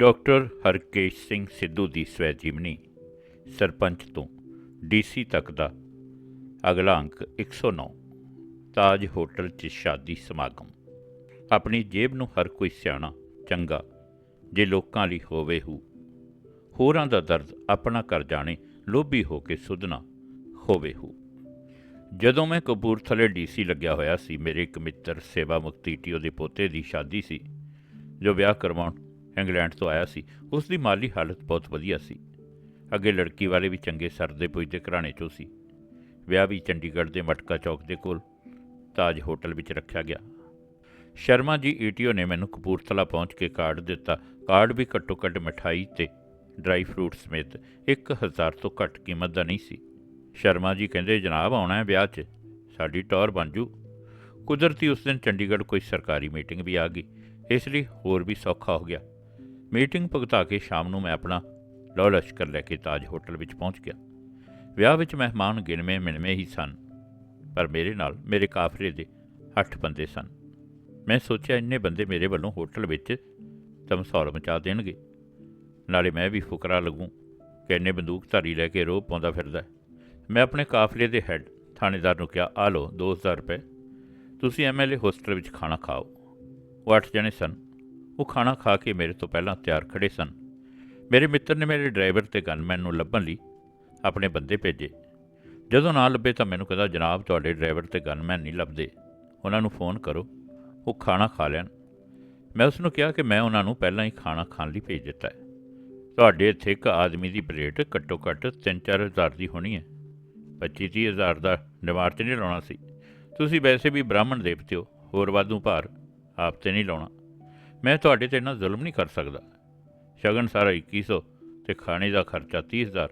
Doctor Harkesh Singh Sidhu ਦੀ ਸਵੈ ਜੀਵਨੀ ਸਰਪੰਚ ਤੋਂ ਡੀਸੀ ਤੱਕ ਦਾ ਅਗਲਾ ਅੰਕ 109 ਤਾਜ ਹੋਟਲ 'ਚ ਸ਼ਾਦੀ ਸਮਾਗਮ। ਆਪਣੀ ਜੇਬ ਨੂੰ ਹਰ ਕੋਈ ਸਿਆਣਾ, ਚੰਗਾ, ਜੇ ਲੋਕਾਂ ਲਈ ਹੋਵੇ ਹੂ। ਹੋਰਾਂ ਦਾ ਦਰਦ ਆਪਣਾ ਕਰ ਜਾਣੇ, ਲੋਭੀ ਹੋ ਕੇ ਸੁਧਨਾ ਹੋਵੇ ਹੂ। ਜਦੋਂ ਮੈਂ ਕਪੂਰਥਲੇ ਡੀਸੀ ਲੱਗਿਆ ਹੋਇਆ ਸੀ, ਮੇਰੇ ਇੱਕ ਮਿੱਤਰ ਸੇਵਾ ਮੁਕਤੀ ਟੀਓ ਦੇ ਪੋਤੇ ਦੀ ਸ਼ਾਦੀ ਸੀ, ਜੋ ਵਿਆਹ ਕਰਵਾਉਣ ਇੰਗਲੈਂਡ ਤੋਂ ਆਇਆ ਸੀ। ਉਸ ਦੀ ਮਾਲੀ ਹਾਲਤ ਬਹੁਤ ਵਧੀਆ ਸੀ। ਅੱਗੇ ਲੜਕੀ ਵਾਲੇ ਵੀ ਚੰਗੇ ਸਰਦੇ ਪੁੱਜਦੇ ਘਰਾਣੇ ਚੋਂ ਸੀ। ਵਿਆਹ ਵੀ ਚੰਡੀਗੜ੍ਹ ਦੇ ਮਟਕਾ ਚੌਕ ਦੇ ਕੋਲ ਤਾਜ ਹੋਟਲ ਵਿੱਚ ਰੱਖਿਆ ਗਿਆ। ਸ਼ਰਮਾ ਜੀ ਈਟੀਓ ਨੇ ਮੈਨੂੰ ਕਪੂਰਥਲਾ ਪਹੁੰਚ ਕੇ ਕਾਰਡ ਦਿੱਤਾ। ਕਾਰਡ ਵੀ ਘੱਟੋ ਘੱਟ ਮਠਾਈ ਤੇ ਡਰਾਈ ਫਰੂਟ ਸਮੇਤ 1000 ਤੋਂ ਘੱਟ ਕੀਮਤ ਦਾ ਨਹੀਂ ਸੀ। ਸ਼ਰਮਾ ਜੀ ਕਹਿੰਦੇ, ਜਨਾਬ, ਆਉਣਾ ਹੈ ਵਿਆਹ 'ਚ। ਸਾਡੀ ਟੌਰ ਬਣ ਜੂ। ਕੁਦਰਤੀ ਉਸ ਦਿਨ ਚੰਡੀਗੜ੍ਹ ਕੋਈ ਸਰਕਾਰੀ ਮੀਟਿੰਗ ਵੀ ਆ ਗਈ। ਇਸ ਲਈ ਹੋਰ ਵੀ ਸੌਖਾ ਹੋ ਗਿਆ। ਮੀਟਿੰਗ ਭੁਗਤਾ ਕੇ ਸ਼ਾਮ ਨੂੰ ਮੈਂ ਆਪਣਾ ਲਓ ਲਸ਼ਕਰ ਲੈ ਕੇ ਤਾਜ ਹੋਟਲ ਵਿੱਚ ਪਹੁੰਚ ਗਿਆ। ਵਿਆਹ ਵਿੱਚ ਮਹਿਮਾਨ ਗਿਣਵੇਂ ਮਿਣਵੇਂ ਹੀ ਸਨ, ਪਰ ਮੇਰੇ ਨਾਲ ਮੇਰੇ ਕਾਫਲੇ ਦੇ 8 ਬੰਦੇ ਸਨ। ਮੈਂ ਸੋਚਿਆ ਇੰਨੇ ਬੰਦੇ ਮੇਰੇ ਵੱਲੋਂ ਹੋਟਲ ਵਿੱਚ ਤਮਸੌਰ ਮਚਾ ਦੇਣਗੇ। ਨਾਲੇ ਮੈਂ ਵੀ ਫੁਕਰਾ ਲੱਗੂੰ ਕਿ ਇੰਨੇ ਬੰਦੂਕਧਾਰੀ ਲੈ ਕੇ ਰੋਹ ਪਾਉਂਦਾ ਫਿਰਦਾ। ਮੈਂ ਆਪਣੇ ਕਾਫਲੇ ਦੇ ਹੈੱਡ ਥਾਣੇਦਾਰ ਨੂੰ ਕਿਹਾ, ਆ ਲਓ 2000 ਰੁਪਏ। ਤੁਸੀਂ ਐਮਐਲਏ ਹੋਸਟਲ ਵਿੱਚ ਖਾਣਾ ਖਾਓ। ਉਹ ਅੱਠ ਜਣੇ ਸਨ। ਉਹ ਖਾਣਾ ਖਾ ਕੇ ਮੇਰੇ ਤੋਂ ਪਹਿਲਾਂ ਤਿਆਰ ਖੜੇ ਸਨ। ਮੇਰੇ ਮਿੱਤਰ ਨੇ ਮੇਰੇ ਡਰਾਈਵਰ ਤੇ ਗਨਮੈਨ ਨੂੰ ਲੱਭਣ ਲਈ ਆਪਣੇ ਬੰਦੇ ਭੇਜੇ। ਜਦੋਂ ਨਾ ਲੱਭੇ ਤਾਂ ਮੈਨੂੰ ਕਹਿੰਦਾ, ਜਨਾਬ, ਤੁਹਾਡੇ ਡਰਾਈਵਰ ਤੇ ਗਨਮੈਨ ਨਹੀਂ ਲੱਭਦੇ। ਉਹਨਾਂ ਨੂੰ ਫੋਨ ਕਰੋ। ਉਹ ਖਾਣਾ ਖਾ ਲੈਣ। ਮੈਂ ਉਸ ਨੂੰ ਕਿਹਾ ਕਿ ਮੈਂ ਉਹਨਾਂ ਨੂੰ ਪਹਿਲਾਂ ਹੀ ਖਾਣਾ ਖਾਣ ਲਈ ਭੇਜ ਦਿੱਤਾ ਹੈ। ਤੁਹਾਡੇ ਇੱਥੇ ਇੱਕ ਆਦਮੀ ਦੀ ਪਲੇਟ ਘੱਟੋ ਘੱਟ 3-4 ਹਜ਼ਾਰ ਦੀ ਹੋਣੀ ਹੈ। 25-30 ਹਜ਼ਾਰ ਦਾ ਨਿਵਾਰ 'ਚ ਨਹੀਂ ਲਾਉਣਾ ਸੀ। ਤੁਸੀਂ ਵੈਸੇ ਵੀ ਬ੍ਰਾਹਮਣ ਦੇਵਤੇ ਹੋ। ਹੋਰ ਵਾਧੂ ਭਾਰ ਆਪ ਤੇ ਨਹੀਂ ਲਾਉਣਾ। ਮੈਂ ਤੁਹਾਡੇ ਤੇ ਇੰਨਾ ਜ਼ੁਲਮ ਨਹੀਂ ਕਰ ਸਕਦਾ। ਸ਼ਗਨ ਸਾਰਾ 2100 ਤੇ ਖਾਣੇ ਦਾ ਖਰਚਾ 30000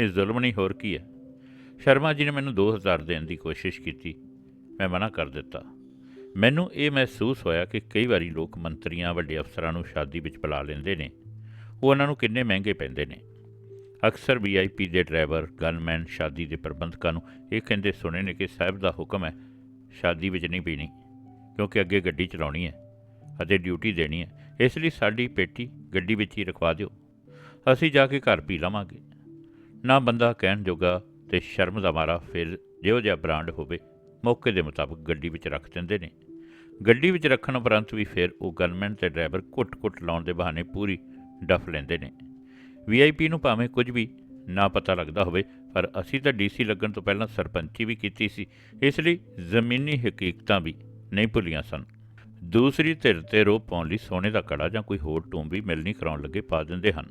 ਇਹ ਜ਼ੁਲਮ ਨਹੀਂ, ਹੋਰ ਕੀ ਹੈ? ਸ਼ਰਮਾ ਜੀ ਨੇ ਮੈਨੂੰ 2000 ਦੇਣ ਦੀ ਕੋਸ਼ਿਸ਼ ਕੀਤੀ। ਮੈਂ ਮਨਾ ਕਰ ਦਿੱਤਾ। ਮੈਨੂੰ ਇਹ ਮਹਿਸੂਸ ਹੋਇਆ ਕਿ ਕਈ ਵਾਰੀ ਲੋਕ ਮੰਤਰੀਆਂ, ਵੱਡੇ ਅਫਸਰਾਂ ਨੂੰ ਸ਼ਾਦੀ ਵਿੱਚ ਬੁਲਾ ਲੈਂਦੇ ਨੇ। ਉਹ ਉਹਨਾਂ ਨੂੰ ਕਿੰਨੇ ਮਹਿੰਗੇ ਪੈਂਦੇ ਨੇ। ਅਕਸਰ ਵੀਆਈਪੀ ਦੇ ਡਰਾਈਵਰ, ਗਨਮੈਨ, ਸ਼ਾਦੀ ਦੇ ਪ੍ਰਬੰਧਕਾਂ ਨੂੰ ਇਹ ਕਹਿੰਦੇ ਸੁਣੇ ਨੇ ਕਿ ਸਾਹਿਬ ਦਾ ਹੁਕਮ ਹੈ, ਸ਼ਾਦੀ ਵਿੱਚ ਨਹੀਂ ਪੀਣੀ, ਕਿਉਂਕਿ ਅੱਗੇ ਗੱਡੀ ਚਲਾਉਣੀ ਹੈ। ਅਤੇ ਡਿਊਟੀ ਦੇਣੀ ਹੈ। ਇਸ ਲਈ ਸਾਡੀ ਪੇਟੀ ਗੱਡੀ ਵਿੱਚ ਹੀ ਰਖਵਾ ਦਿਓ। ਅਸੀਂ ਜਾ ਕੇ ਘਰ ਪੀ ਲਵਾਂਗੇ। ਨਾ ਬੰਦਾ ਕਹਿਣ ਜੋਗਾ ਤੇ ਸ਼ਰਮ ਦਾ ਮਾਰਾ ਫਿਰ ਜਿਹੋ ਜਿਹਾ ਬ੍ਰਾਂਡ ਹੋਵੇ, ਮੌਕੇ ਦੇ ਮੁਤਾਬਕ ਗੱਡੀ ਵਿੱਚ ਰੱਖ ਦਿੰਦੇ ਨੇ। ਗੱਡੀ ਵਿੱਚ ਰੱਖਣ ਉਪਰੰਤ ਵੀ ਫਿਰ ਉਹ ਗਨਮੈਨ ਤੇ ਡਰਾਈਵਰ ਕੁੱਟ-ਕੁੱਟ ਲਾਉਣ ਦੇ ਬਹਾਨੇ ਪੂਰੀ ਡਫ ਲੈਂਦੇ ਨੇ। ਵੀਆਈਪੀ ਨੂੰ ਭਾਵੇਂ ਕੁਝ ਵੀ ਨਾ ਪਤਾ ਲੱਗਦਾ ਹੋਵੇ, ਪਰ ਅਸੀਂ ਤਾਂ ਡੀਸੀ ਲੱਗਣ ਤੋਂ ਪਹਿਲਾਂ ਸਰਪੰਚੀ ਵੀ ਕੀਤੀ ਸੀ। ਇਸ ਲਈ ਜ਼ਮੀਨੀ ਹਕੀਕਤਾਂ ਵੀ ਨਹੀਂ ਭੁੱਲੀਆਂ ਸਨ। ਦੂਸਰੀ ਧਿਰ ਤੇ ਰੋਪ ਪਾਉਣ ਲਈ ਸੋਨੇ ਦਾ ਕੜਾ ਜਾਂ ਕੋਈ ਹੋਰ ਟੂਮ ਮਿਲਣੀ ਕਰਾਉਣ ਲੱਗੇ ਪਾ ਦਿੰਦੇ ਹਨ।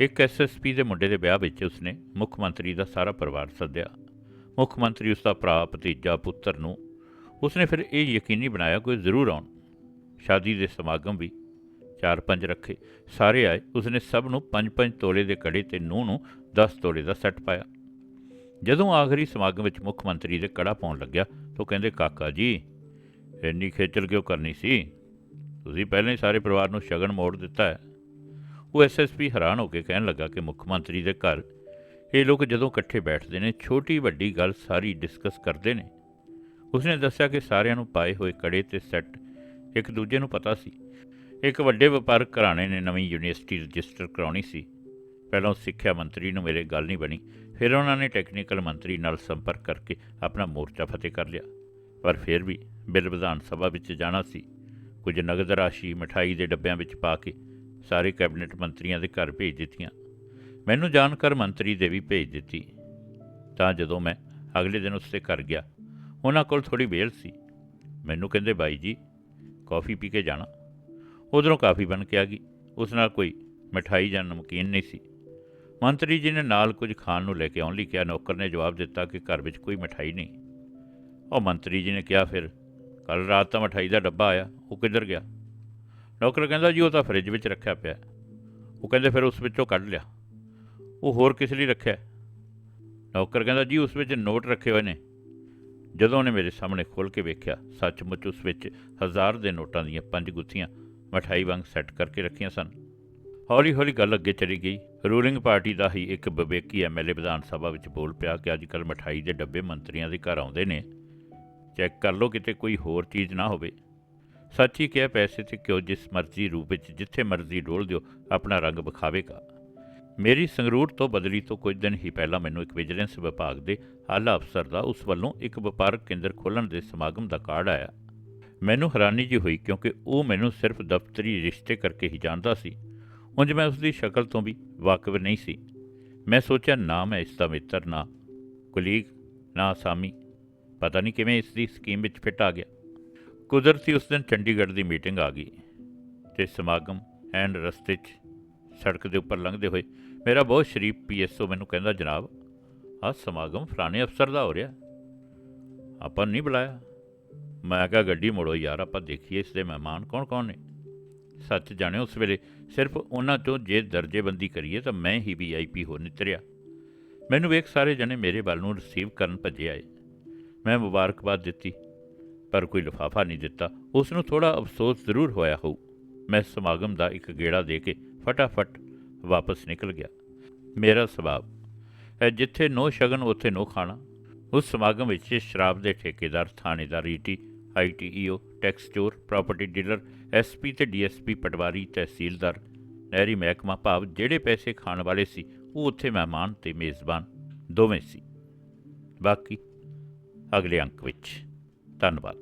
ਇੱਕ ਐਸਐਸਪੀ ਦੇ ਮੁੰਡੇ ਦੇ ਵਿਆਹ ਵਿੱਚ ਉਸਨੇ ਮੁੱਖ ਮੰਤਰੀ ਦਾ ਸਾਰਾ ਪਰਿਵਾਰ ਸੱਦਿਆ। ਮੁੱਖ ਮੰਤਰੀ ਉਸ ਦਾ ਭਰਾ, ਭਤੀਜਾ, ਪੁੱਤਰ ਨੂੰ ਉਸਨੇ ਫਿਰ ਇਹ ਯਕੀਨੀ ਬਣਾਇਆ ਕਿ ਉਹ ਜ਼ਰੂਰ ਆਉਣ। ਸ਼ਾਦੀ ਦੇ ਸਮਾਗਮ ਵੀ ਚਾਰ ਪੰਜ ਰੱਖੇ। ਸਾਰੇ ਆਏ, ਉਸਨੇ ਸਭ ਨੂੰ ਪੰਜ ਪੰਜ ਤੋਲੇ ਦੇ ਕੜੇ ਤੇ ਨੂੰਹ ਨੂੰ 10 ਤੋਲੇ ਦਾ ਸੈੱਟ ਪਾਇਆ। ਜਦੋਂ ਆਖਰੀ ਸਮਾਗਮ ਵਿੱਚ ਮੁੱਖ ਮੰਤਰੀ ਦੇ ਕੜਾ ਪਾਉਣ ਲੱਗਿਆ, ਤਾਂ ਉਹ ਕਹਿੰਦੇ, ਕਾਕਾ ਜੀ ਇੰਨੀ ਖੇਚਲ ਕਿਉਂ ਕਰਨੀ ਸੀ? ਤੁਸੀਂ ਪਹਿਲਾਂ ਹੀ ਸਾਰੇ ਪਰਿਵਾਰ ਨੂੰ ਸ਼ਗਨ ਮੋੜ ਦਿੱਤਾ ਹੈ। ਉਹ ਐਸਐਸਪੀ ਹੈਰਾਨ ਹੋ ਕੇ ਕਹਿਣ ਲੱਗਾ ਕਿ ਮੁੱਖ ਮੰਤਰੀ ਦੇ ਘਰ ਇਹ ਲੋਕ ਜਦੋਂ ਇਕੱਠੇ ਬੈਠਦੇ ਨੇ, ਛੋਟੀ ਵੱਡੀ ਗੱਲ ਸਾਰੀ ਡਿਸਕਸ ਕਰਦੇ ਨੇ। ਉਸਨੇ ਦੱਸਿਆ ਕਿ ਸਾਰਿਆਂ ਨੂੰ ਪਾਏ ਹੋਏ ਕੜੇ ਤੇ ਸੈੱਟ ਇੱਕ ਦੂਜੇ ਨੂੰ ਪਤਾ ਸੀ। ਇੱਕ ਵੱਡੇ ਵਪਾਰਕ ਘਰਾਣੇ ਨੇ ਨਵੀਂ ਯੂਨੀਵਰਸਿਟੀ ਰਜਿਸਟਰ ਕਰਾਉਣੀ ਸੀ। ਪਹਿਲਾਂ ਸਿੱਖਿਆ ਮੰਤਰੀ ਨੂੰ ਮੇਰੇ ਗੱਲ ਨਹੀਂ ਬਣੀ, ਫਿਰ ਉਹਨਾਂ ਨੇ ਟੈਕਨੀਕਲ ਮੰਤਰੀ ਨਾਲ ਸੰਪਰਕ ਕਰਕੇ ਆਪਣਾ ਮੋਰਚਾ ਫਤਿਹ ਕਰ ਲਿਆ। ਪਰ ਫਿਰ ਵੀ ਬਿੱਲ ਵਿਧਾਨ ਸਭਾ ਵਿੱਚ ਜਾਣਾ ਸੀ। ਕੁਝ ਨਗਦ ਰਾਸ਼ੀ ਮਠਾਈ ਦੇ ਡੱਬਿਆਂ ਵਿੱਚ ਪਾ ਕੇ ਸਾਰੇ ਕੈਬਨਿਟ ਮੰਤਰੀਆਂ ਦੇ ਘਰ ਭੇਜ ਦਿੱਤੀਆਂ। ਮੈਨੂੰ ਜਾਣਕਾਰ ਮੰਤਰੀ ਦੇ ਵੀ ਭੇਜ ਦਿੱਤੀ। ਤਾਂ ਜਦੋਂ ਮੈਂ ਅਗਲੇ ਦਿਨ ਉਸਦੇ ਘਰ ਗਿਆ, ਉਹਨਾਂ ਕੋਲ ਥੋੜੀ ਵੇਲ ਸੀ। ਮੈਨੂੰ ਕਹਿੰਦੇ, ਬਾਈ ਜੀ, ਕਾਫੀ ਪੀ ਕੇ ਜਾਣਾ। ਉਧਰੋਂ ਕਾਫੀ ਬਣ ਕੇ ਆ ਗਈ। ਉਸ ਨਾਲ ਕੋਈ ਮਠਾਈ ਜਾਂ ਨਮਕੀਨ ਨਹੀਂ ਸੀ। ਮੰਤਰੀ ਜੀ ਨੇ ਨਾਲ ਕੁਝ ਖਾਣ ਨੂੰ ਲੈ ਕੇ ਆਉਣ ਲਈ ਕਿਹਾ। ਨੌਕਰ ਨੇ ਜਵਾਬ ਦਿੱਤਾ ਕਿ ਘਰ ਵਿੱਚ ਕੋਈ ਮਠਾਈ ਨਹੀਂ। ਉਹ ਮੰਤਰੀ ਜੀ ਨੇ ਕਿਹਾ, ਫਿਰ ਕੱਲ ਰਾਤ ਤਾਂ ਮਠਾਈ ਦਾ ਡੱਬਾ ਆਇਆ, ਉਹ ਕਿੱਧਰ ਗਿਆ? ਨੌਕਰ ਕਹਿੰਦਾ ਜੀ, ਉਹ ਤਾਂ ਫ੍ਰਿਜ ਵਿੱਚ ਰੱਖਿਆ ਪਿਆ। ਉਹ ਕਹਿੰਦੇ ਫਿਰ ਉਸ ਵਿੱਚੋਂ ਕੱਢ ਲਿਆ। ਉਹ ਹੋਰ ਕਿਸ ਲਈ ਰੱਖਿਆ? ਨੌਕਰ ਕਹਿੰਦਾ ਜੀ, ਉਸ ਵਿੱਚ ਨੋਟ ਰੱਖੇ ਹੋਏ ਨੇ। ਜਦੋਂ ਉਹਨੇ ਮੇਰੇ ਸਾਹਮਣੇ ਖੋਲ ਕੇ ਵੇਖਿਆ, ਸੱਚਮੁੱਚ ਉਸ ਵਿੱਚ ਹਜ਼ਾਰ ਦੇ ਨੋਟਾਂ ਦੀਆਂ ਪੰਜ ਗੁੱਥੀਆਂ ਮਠਾਈ ਵਾਂਗ ਸੈੱਟ ਕਰਕੇ ਰੱਖੀਆਂ ਸਨ। ਹੌਲੀ ਹੌਲੀ ਗੱਲ ਅੱਗੇ ਚਲੀ ਗਈ। ਰੂਲਿੰਗ ਪਾਰਟੀ ਦਾ ਹੀ ਇੱਕ ਵਿਵੇਕੀ ਐਮਐਲਏ ਵਿਧਾਨ ਸਭਾ ਵਿੱਚ ਬੋਲ ਪਿਆ ਕਿ ਅੱਜਕੱਲ ਮਠਾਈ ਦੇ ਡੱਬੇ ਮੰਤਰੀਆਂ ਦੇ ਘਰ ਆਉਂਦੇ ਨੇ। ਚੈੱਕ ਕਰ ਲਓ ਕਿਤੇ ਕੋਈ ਹੋਰ ਚੀਜ਼ ਨਾ ਹੋਵੇ। ਸੱਚ ਹੀ ਕਿਹਾ, ਪੈਸੇ ਤੇ ਕਿਉਂ ਜਿਸ ਮਰਜ਼ੀ ਰੂਪ ਵਿੱਚ, ਜਿੱਥੇ ਮਰਜ਼ੀ ਡੋਲ ਦਿਓ, ਆਪਣਾ ਰੰਗ ਵਿਖਾਵੇਗਾ। ਮੇਰੀ ਸੰਗਰੂਰ ਤੋਂ ਬਦਲੀ ਤੋਂ ਕੁਝ ਦਿਨ ਹੀ ਪਹਿਲਾਂ ਮੈਨੂੰ ਇੱਕ ਵਿਜੀਲੈਂਸ ਵਿਭਾਗ ਦੇ ਆਲਾ ਅਫਸਰ ਦਾ, ਉਸ ਵੱਲੋਂ ਇੱਕ ਵਪਾਰਕ ਕੇਂਦਰ ਖੋਲ੍ਹਣ ਦੇ ਸਮਾਗਮ ਦਾ ਕਾਰਡ ਆਇਆ। ਮੈਨੂੰ ਹੈਰਾਨੀ ਜੀ ਹੋਈ, ਕਿਉਂਕਿ ਉਹ ਮੈਨੂੰ ਸਿਰਫ ਦਫ਼ਤਰੀ ਰਿਸ਼ਤੇ ਕਰਕੇ ਹੀ ਜਾਣਦਾ ਸੀ। ਉਂਝ ਮੈਂ ਉਸ ਦੀ ਸ਼ਕਲ ਤੋਂ ਵੀ ਵਾਕਿਫ ਨਹੀਂ ਸੀ। ਮੈਂ ਸੋਚਿਆ, ਨਾ ਮੈਂ ਇਸ ਦਾ ਮਿੱਤਰ, ਨਾ ਕੁਲੀਗ, ਨਾ ਆਸਾਮੀ ਪਤਾ ਨਹੀਂ ਕਿਵੇਂ ਇਸ ਦੀ ਸਕੀਮ ਵਿੱਚ ਫਿੱਟ ਆ ਗਿਆ। ਕੁਦਰਤੀ ਉਸ ਦਿਨ ਚੰਡੀਗੜ੍ਹ ਦੀ ਮੀਟਿੰਗ ਆ ਗਈ ਤੇ ਸਮਾਗਮ ਐਂਡ ਰਸਤੇ 'ਚ ਸੜਕ ਦੇ ਉੱਪਰ ਲੰਘਦੇ ਹੋਏ ਮੇਰਾ ਬਹੁਤ ਸ਼ਰੀਫ ਪੀਐਸਓ ਮੈਨੂੰ ਕਹਿੰਦਾ, ਜਨਾਬ, ਆਹ ਸਮਾਗਮ ਫਲਾਣੇ ਅਫਸਰ ਦਾ ਹੋ ਰਿਹਾ। ਆਪਾਂ ਨਹੀਂ ਬੁਲਾਇਆ। ਮੈਂ ਕਿਹਾ, ਗੱਡੀ ਮੋੜੋ ਯਾਰ, ਆਪਾਂ ਦੇਖੀਏ ਇਸ ਦੇ ਮਹਿਮਾਨ ਕੌਣ-ਕੌਣ ਨੇ। ਸੱਚ ਜਾਣੇ ਉਸ ਵੇਲੇ ਸਿਰਫ ਉਹਨਾਂ ਤੋਂ ਜੇ ਦਰਜੇਬੰਦੀ ਕਰੀਏ ਤਾਂ ਮੈਂ ਹੀ ਵੀਆਈਪੀ ਹੋ ਨਿਤਰਿਆ। ਮੈਨੂੰ ਵੇਖ ਸਾਰੇ ਜਣੇ ਮੇਰੇ ਵੱਲ ਨੂੰ ਰਿਸੀਵ ਕਰਨ ਭੱਜੇ ਆਏ। ਮੈਂ ਮੁਬਾਰਕਬਾਦ ਦਿੱਤੀ, ਪਰ ਕੋਈ ਲਿਫਾਫਾ ਨਹੀਂ ਦਿੱਤਾ। ਉਸ ਨੂੰ ਥੋੜਾ ਅਫਸੋਸ ਜ਼ਰੂਰ ਹੋਇਆ ਹੋਊ। ਮੈਂ ਸਮਾਗਮ ਦਾ ਇੱਕ ਗੇੜਾ ਦੇ ਕੇ ਫਟਾਫਟ ਵਾਪਸ ਨਿਕਲ ਗਿਆ। ਮੇਰਾ ਸੁਭਾਅ ਹੈ ਜਿੱਥੇ ਨੋ ਸ਼ਗਨ, ਉੱਥੇ ਨੋ ਖਾਣਾ। ਉਸ ਸਮਾਗਮ ਵਿੱਚ ਸ਼ਰਾਬ ਦੇ ਠੇਕੇਦਾਰ, ਥਾਣੇਦਾਰ, ਈਟੀ ਆਈਟੀਈਓ ਟੈਕਸ ਚੋਰ, ਪ੍ਰਾਪਰਟੀ ਡੀਲਰ ਐਸਪੀ ਤੇ ਡੀਐਸਪੀ ਪਟਵਾਰੀ, ਤਹਿਸੀਲਦਾਰ, ਨਹਿਰੀ ਮਹਿਕਮਾ ਭਾਵ ਜਿਹੜੇ ਪੈਸੇ ਖਾਣ ਵਾਲੇ ਸੀ, ਉਹ ਉੱਥੇ ਮਹਿਮਾਨ ਤੇ ਮੇਜ਼ਬਾਨ ਦੋਵੇਂ ਸੀ। ਬਾਕੀ ਅਗਲੇ ਅੰਕ ਵਿੱਚ। ਧੰਨਵਾਦ।